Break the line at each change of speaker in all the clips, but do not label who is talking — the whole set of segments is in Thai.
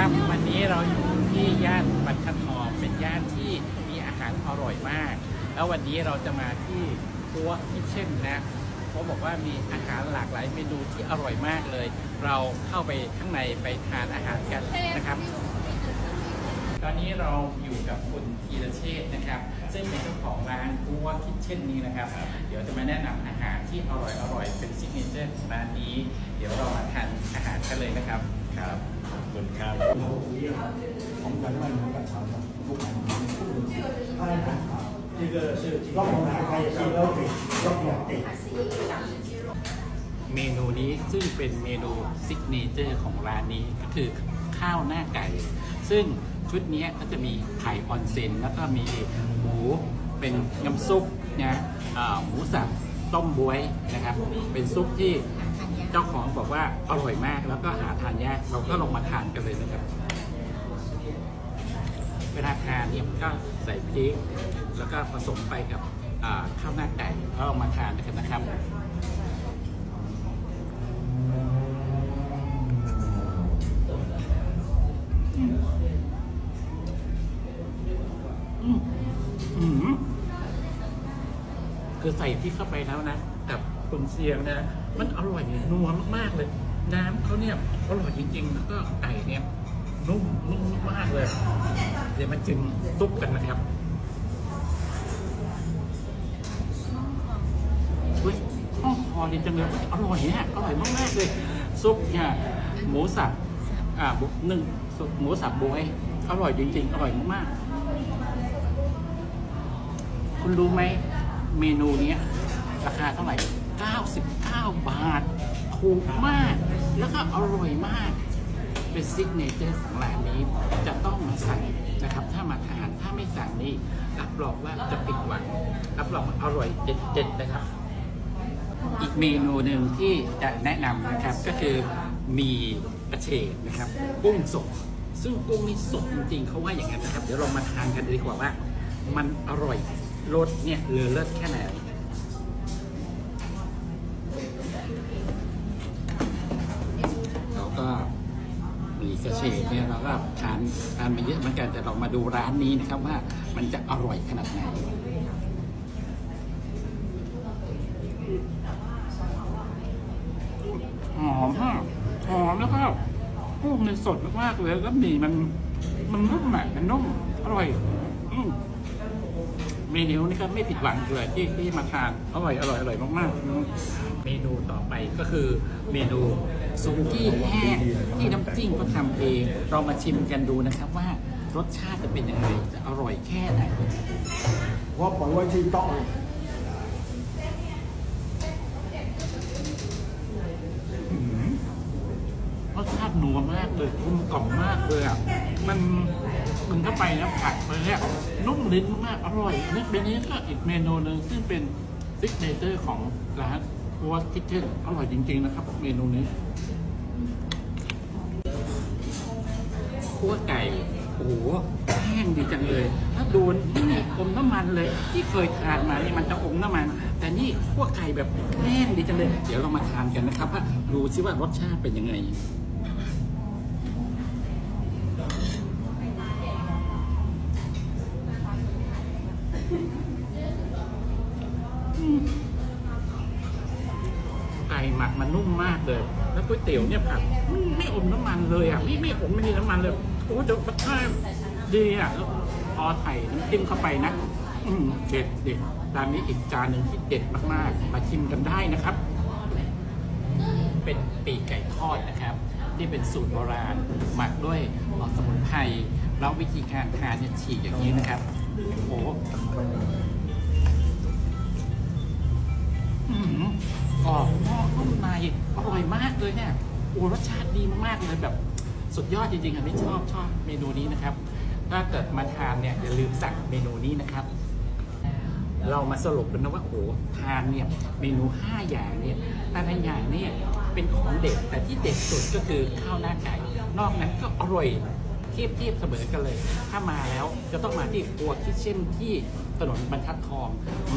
ครับ วันนี้เราอยู่ที่ย่านบรรทองเป็นย่านที่มีอาหารอร่อยมาก แล้ววันนี้เราจะมาที่ตัวคิเช่นนะเขาบอกว่ามีอาหารหลากหลายเมนูที่อร่อยมากเลย เราเข้าไปข้างในไปทานอาหารกันนะครับ ตอนนี้เราอยู่กับคุณธีรเชษ์นะครับ ซึ่งเป็นเจ้าของร้านกัวคิทเช่นนี้นะครับ เดี๋ยวจะมาแนะนำอาหารที่อร่อยอร่อยเป็นซิกเนเจอร์ของร้านนี้ เดี๋ยวเรามาทานอาหารกันเลยนะครับ ครับ
คุณครับ
ของ咱们能干长的，不管你们不能当然啊，这个是老板打开也是要给要两对。
เมนูนี้ซึ่งเป็นเมนูซิกเนเจอร์ของร้านนี้ก็คือข้าวหน้าไก่ ซึ่งชุดนี้ก็จะมีไข่ออนเซนแล้วก็มีหมูเป็นน้ำซุปนะอ่าหมูสับต้มบวยนะครับ เป็นซุปที่ เจ้าของบอกว่าอร่อยมากแล้วก็หาทานยากเราก็ลงมาทานกันเลยนะครับ เวลาทานเนี่ยก็ใส่พริกแล้วก็ผสมไปกับข้าวหน้าไก่แล้วเรามาทานกันนะครับคือใส่พริกเข้าไปแล้วนะกับ คุณเชียงนะมันอร่อยนัวมากๆเลย น้ำเขาเนี่ยอร่อยจริงๆ แล้วก็ไก่เนี่ยนุ่มนุ่มมากเลย เดี๋ยวมาจิ้มซุปกันนะครับเฮ้ยห้องคอดีจังเลยอร่อยเนี่ยอร่อยมากๆเลยซุปเนี่ยหมูสับอ่าบุหนึ่งซุปหมูสับบวยอร่อยจริงๆ อร่อยมากๆ คุณรู้ไหมเมนูนี้ราคาเท่าไหร่ 99 บาท ถูกมาก แล้วก็อร่อยมาก เป็นซิกเนเจอร์ของร้านนี้ จะต้องมาสั่งนะครับ ถ้ามาทานถ้าไม่สั่งนี่รับรองว่าจะผิดหวัง รับรองว่าอร่อยเด็ดๆนะครับ อีกเมนูหนึ่งที่จะแนะนำนะครับก็คือมีกระเฉดนะครับ กุ้งสดซึ่งกุ้งนี่สดจริงๆเขาว่าอย่างนั้นนะครับ เดี๋ยวเรามาทานกันดีกว่าว่า มันอร่อยรสเนี่ยเลอเลิศแค่ไหน กระเฉดเนี่ยเราก็ทานทานมาเยอะเหมือนกันแต่เรามาดูร้านนี้นะครับว่ามันจะอร่อยขนาดไหนหอมมากหอมแล้วก็กุ้งมันสดมากๆเลยแล้วหมี่มันมันนุ่มอะมันนุ่มอร่อย เมนูนี้ครับไม่ผิดหวังเลยที่ที่มาทานอร่อยอร่อยอร่อยมากๆ เมนูต่อไปก็คือเมนูสุกี้แห้งที่น้ำจิ้งก็ทำเองเรามาชิมกันดูนะครับว่ารสชาติจะเป็นยังไงจะอร่อยแค่ไหน
ว่าปล่อย
ไว้ที่โต๊ะ นัวมากเลยกลมกล่อมมากเลยอะมันมันเข้าไปนะผัดไปเนี่ยนุ่มลิ้นมากอร่อยนี่เมนูนี้ก็อีกเมนูหนึ่งซึ่งเป็นซิกเนเจอร์ของร้านคัวคิทเช่นอร่อยจริง ๆ นะครับ เมนูนี้คั่วไก่โอ้โหแห้งดีจังเลย ถ้าดูนี่มีอมน้ำมันเลย ที่เคยทานมานี่มันจะอมน้ำมัน แต่นี่คั่วไก่แบบแห้งดีจังเลย เดี๋ยวเรามาทานกันนะครับว่าดูซิว่ารสชาติเป็นยังไง ไก่หมักมันนุ่มมากเลย แล้วก๋วยเตี๋ยวเนี่ยผัดไม่ไม่อมน้ำมันเลยอะ ไม่ไม่อมไม่มีน้ำมันเลย โอ้เดี๋ยวรสชาติดีอะแล้วพอไข่น้ำจิ้มเข้าไปนะ อืมเด็ดเด็ดร้านนี้อีกจานหนึ่งที่เด็ดมากๆ มาชิมกันได้นะครับ เป็นปีกไก่ทอดนะครับ ที่เป็นสูตรโบราณ หมักด้วยสมุนไพรแล้ววิธีการทานเนี่ยฉีกอย่างนี้นะครับโอ้โหอื้อหือกรอบนอกนุ่มในอร่อยมากเลยเนี่ยโอ้รสชาติดีมากเลยแบบสุดยอดจริงๆอันนี้ชอบชอบเมนูนี้นะครับ ถ้าเกิดมาทานเนี่ยอย่าลืมสั่งเมนูนี้นะครับ เรามาสรุปกันนะว่าโอ้ทานเนี่ยเมนู 5 อย่างเนี่ยแต่ละอย่างเนี่ย เป็นของเด็ดแต่ที่เด็ดสุดก็คือข้าวหน้าไก่ นอกนั้นก็อร่อยเทียบเทียบเสมอกันเลย ถ้ามาแล้วจะต้องมาที่ครัวคิเช่นที่ถนนบรรทัดทอง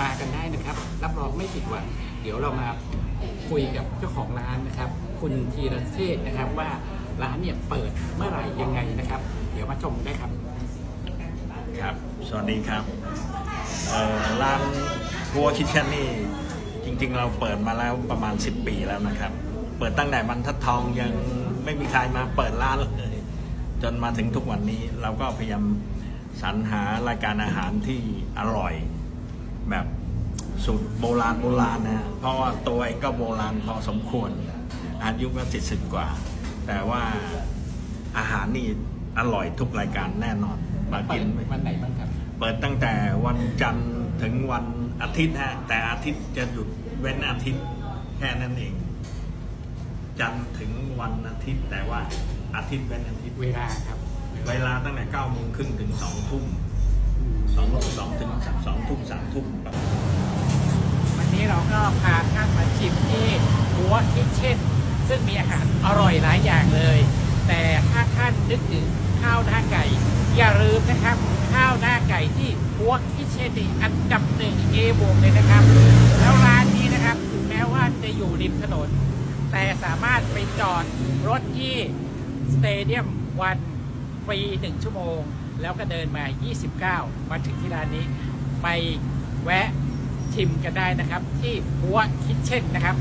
มากันได้นะครับ รับรองไม่ผิดหวังเดี๋ยวเรามาคุยกับเจ้าของร้านนะครับ คุณธีรเชษนะครับว่าร้านเนี่ยเปิดเมื่อไหร่ยังไงนะครับ เดี๋ยวมาชมได้ครับ
ครับ สวัสดีครับเอ่อร้านบัวคิเช่นนี่จริงๆ เราเปิดมาแล้วประมาณ 10 ปีแล้วนะครับ เปิดตั้งแต่บรรทัดทองยังไม่มีใครมาเปิดร้านเลยจนมาถึงทุกวันนี้เราก็พยายามสรรหารายการอาหารที่อร่อย แบบสูตรโบราณโบราณนะฮะเพราะว่าตัวเองก็โบราณพอสมควร อายุก็สิบกว่า แต่ว่าอาหารนี่อร่อยทุกรายการแน่นอนมา
เปิ
กิ
ด
นไม่
วันไหนบ้างครับ
เปิดตั้งแต่วันจันทร์ถึงวันอาทิตย์ฮะแต่อาทิตย์จะหยุดเว้นอาทิตย์แค่นั้นเอง จันทร์ถึงวันอาทิตย์ แต่ว่าอาทิตย์เว้นอาทิตย์
เวลาครับ
เวลาตั้งแต่เก้าโมงครึ่งถึงสองทุ่มสองสองถึงสองทุ่มสามทุ่มครับ
วันนี้เราก็พาท่านมาชิมที่หัวคิเช่นซึ่งมีอาหารอร่อยหลายอย่างเลย แต่ถ้าท่านนึกถึงข้าวหน้าไก่ อย่าลืมนะครับ ข้าวหน้าไก่ที่หัวคิเช่นนี่อันดับหนึ่งเอวงเลยนะครับ แล้วร้านนี้นะครับถึงแม้ว่าจะอยู่ริมถนน แต่สามารถไปจอดรถที่สเตเดียมวันฟรีหนึ่งชั่วโมง แล้วก็เดินมา 29 มาถึงที่ร้านนี้ ไปแวะชิมกันได้นะครับ ที่หัวคิดเช่นนะครับ